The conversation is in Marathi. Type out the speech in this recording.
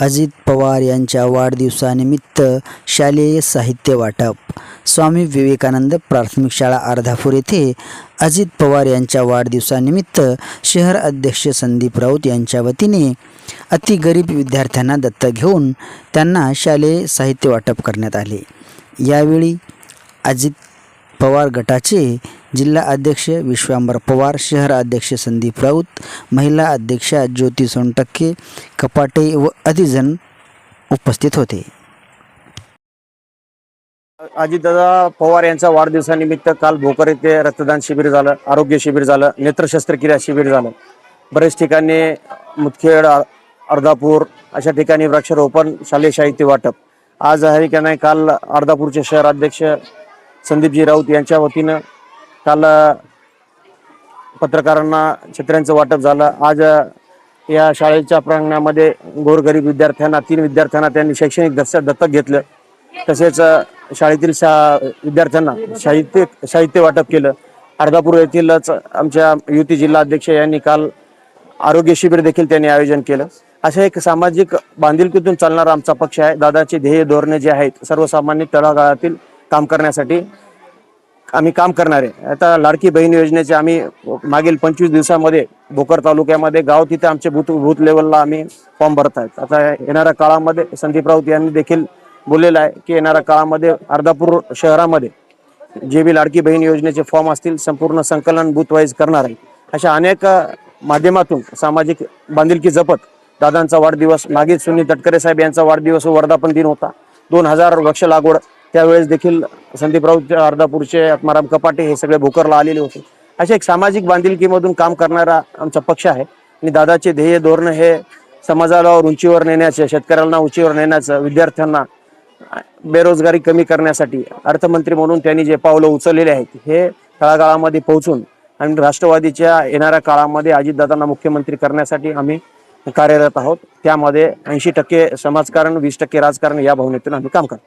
अजित पवार यांच्या वाढदिवसानिमित्त शालेय साहित्य वाटप. स्वामी विवेकानंद प्राथमिक शाळा अर्धापूर येथे अजित पवार यांच्या वाढदिवसानिमित्त शहर अध्यक्ष संदीप राऊत यांच्या वतीने अतिगरीब विद्यार्थ्यांना दत्तक घेऊन त्यांना शालेय साहित्य वाटप करण्यात आले. यावेळी अजित पवार गटाचे जिल्हा अध्यक्ष विश्वांबर पवार शहर अध्यक्ष संदीप राऊत महिला अध्यक्षा ज्योती सोनटक्के कपाटे व अधिजन उपस्थित होते. अजितदादा पवार यांच्या वाढदिवसानिमित्त काल भोकर येथे रक्तदान शिबिर झालं आरोग्य शिबिर झालं नेत्र शस्त्रक्रिया शिबिर झालं. बरेच ठिकाणी मुदखेड अर्धापूर अशा ठिकाणी वृक्षारोपण शालेय साहित्य वाटप. आज आहे का नाही काल अर्धापूरचे शहर अध्यक्ष संदीपजी राऊत यांच्या वतीनं काल पत्रकारांना छत्र्यांचं वाटप झालं. आज या शाळेच्या प्रांगणामध्ये गोरगरीब विद्यार्थ्यांना तीन विद्यार्थ्यांना त्यांनी शैक्षणिक दत्त दत्तक घेतलं. तसेच शाळेतील शा विद्यार्थ्यांना साहित्य साहित्य वाटप केलं. अर्धापूर येथीलच आमच्या युती जिल्हा अध्यक्ष यांनी काल आरोग्य शिबिर देखील त्यांनी आयोजन केलं. अशा एक सामाजिक बांधिलकीतून चालणारा आमचा पक्ष आहे. दादाचे ध्येय धोरणे जे आहेत सर्वसामान्य तळागाळातील काम करण्यासाठी आम्ही काम करणार आहे. आता लाडकी बहीण योजनेचे आम्ही मागील पंचवीस दिवसामध्ये भोकर तालुक्यामध्ये गाव तिथे आमचे बूथ बूथ लेवलला आम्ही फॉर्म भरत आहेत आता येणाऱ्या काळामध्ये संदीप राऊत यांनी देखील बोललेलं आहे की येणाऱ्या काळामध्ये अर्धापूर शहरामध्ये जे बी लाडकी बहीण योजनेचे फॉर्म असतील संपूर्ण संकलन बूथ वाईज करणार आहे. अशा अनेक माध्यमातून सामाजिक बांधिलकी जपत दादांचा वाढदिवस मागील सुनील तटकरे साहेब यांचा वाढदिवस वर्धापन दिन होता. दोन हजार वृक्ष लागवड त्यावेळेस देखील संदीप राऊत अर्धापूरचे आत्माराम कपाटे हे सगळे भोकरला आलेले होते. अशा एक सामाजिक बांधिलकीमधून काम करणारा आमचा पक्ष आहे आणि दादाचे ध्येय धोरण हे समाजाला उंचीवर नेण्याचे शेतकऱ्यांना उंचीवर नेण्याचं विद्यार्थ्यांना बेरोजगारी कमी करण्यासाठी अर्थमंत्री म्हणून त्यांनी जे पावलं उचललेले आहेत हे तळागाळामध्ये पोहोचून आणि राष्ट्रवादीच्या येणाऱ्या काळामध्ये अजितदादांना मुख्यमंत्री करण्यासाठी आम्ही कार्यरत आहोत. त्यामध्ये ऐंशी टक्के समाजकारण वीस टक्के राजकारण या भावनेतून आम्ही काम करतो.